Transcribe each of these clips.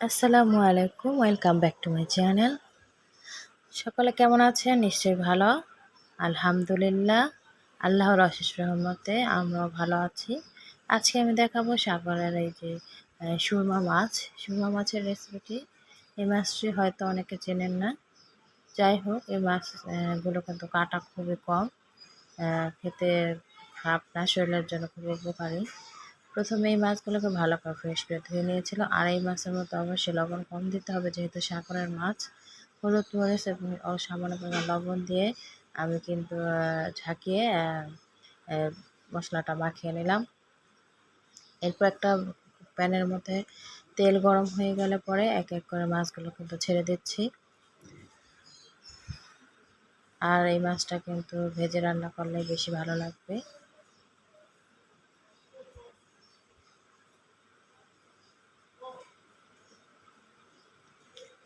আসসালামু আলাইকুম, welcome back to my channel. সকলে কেমন আছেন? নিশ্চয়ই ভালো। আলহামদুলিল্লাহ, আল্লাহর অশেষ রহমতে আমরাও ভালো আছি। আজকে আমি দেখাবো সাগরের এই যে সুরমা মাছ। সুরমা মাছের রেসিপিটি এই মাছটি হয়তো অনেকে চেনেন না। যাই হোক এই মাছগুলো কিন্তু কাটা খুবই কম। খেতে খারাপ না, শরীরের জন্য খুবই উপকারী। প্রথমে এই মাছগুলোকে ভালো করে ফ্রেশ করে ধুয়ে নিয়েছিল। আর এই মাছের মতো অবশ্যই লবণ কম দিতে হবে, যেহেতু সাগরের মাছ হলুদ মরিচ এবং সামান্য পরিমাণ লবণ দিয়ে আমি কিন্তু ঝাঁকিয়ে মশলাটা মাখিয়ে নিলাম। এরপর একটা প্যানের মধ্যে তেল গরম হয়ে গেলে পরে এক এক করে মাছগুলো কিন্তু ছেড়ে দিচ্ছি। আর এই মাছটা কিন্তু ভেজে রান্না করলে বেশি ভালো লাগবে।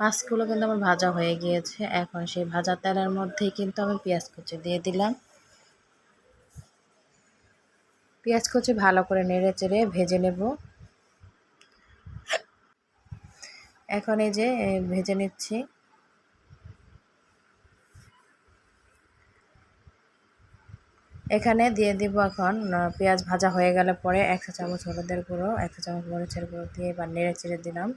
মাছগুলো কিন্তু আমার ভাজা হয়ে গিয়েছে। এখন সেই ভাজা তেলের মধ্যেই কিন্তু আমি পেঁয়াজ কুচি দিয়ে দিলাম। পেঁয়াজ কুচি ভালো করে নেড়ে চেড়ে ভেজে নেব। এখন এই যে ভেজে নিচ্ছি। এখানে দিয়ে দিব এখন পেঁয়াজ ভাজা হয়ে গেলে পরে একশো চামচ হলুদের গুঁড়ো একশো চামচ মরিচের গুঁড়ো দিয়ে এবার নেড়ে চেড়ে দিলাম।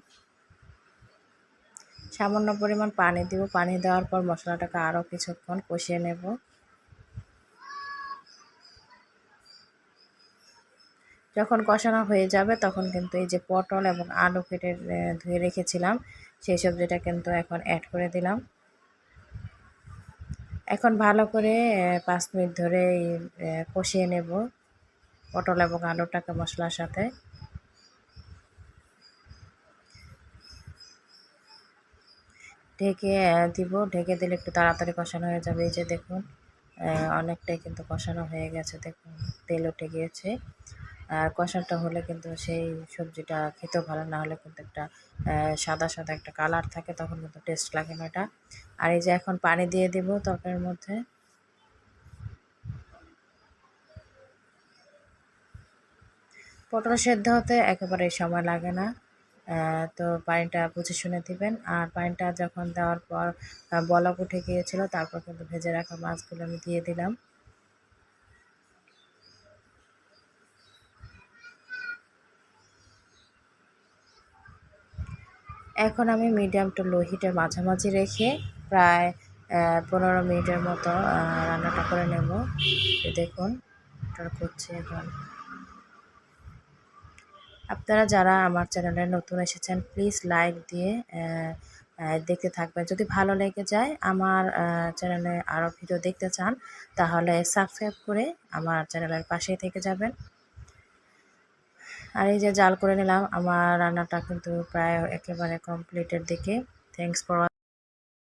সামান্য পরিমাণ পানি দিব। পানি দেওয়ার পর মশলাটাকে আরও কিছুক্ষণ কষিয়ে নেব। যখন কষানো হয়ে যাবে তখন কিন্তু এই যে পটল এবং আলু কেটে ধুয়ে রেখেছিলাম, সেই সবজিটা কিন্তু এখন অ্যাড করে দিলাম। এখন ভালো করে পাঁচ মিনিট ধরে কষিয়ে নেব পটল এবং আলুটাকে মশলার সাথে। ঢেকে দিব। ঢেকে দিলে একটু তাড়াতাড়ি কষানো হয়ে যাবে। এই যে দেখুন অনেকটাই কিন্তু কষানো হয়ে গেছে। দেখুন, তেল উঠে গিয়েছে। আর কষানটা হলে কিন্তু সেই সবজিটা খেতেও ভালো, না হলে কিন্তু একটা সাদা সাদা একটা কালার থাকে, তখন কিন্তু টেস্ট লাগে না এটা। আর এই যে এখন পানি দিয়ে দিব তরকারির মধ্যে। পটল সেদ্ধ হতে একেবারেই সময় লাগে না। তো পানিটা বুঝে শুনে দিবেন। আর পানিটা যখন দেওয়ার পর বলক উঠে গিয়েছিল, তারপর কিন্তু ভেজে রাখা মাছগুলো আমি দিয়ে দিলাম। এখন আমি মিডিয়াম টু লো হিটে মাঝামাঝি রেখে প্রায় পনেরো মিনিটের মতো রান্নাটা করে নেব। দেখুন করছি এখন। আপনারা যারা আমার চ্যানেলে নতুন এসেছেন প্লিজ লাইক দিয়ে দেখতে থাকবেন। যদি ভালো লেগে যায় আমার চ্যানেলে আরও ভিডিও দেখতে চান, তাহলে সাবস্ক্রাইব করে আমার চ্যানেলের পাশেই থেকে যাবেন। আর এই যে জাল করে নিলাম, আমার রান্নাটা কিন্তু প্রায় একেবারে কমপ্লিটের দিকে থ্যাংকস ফর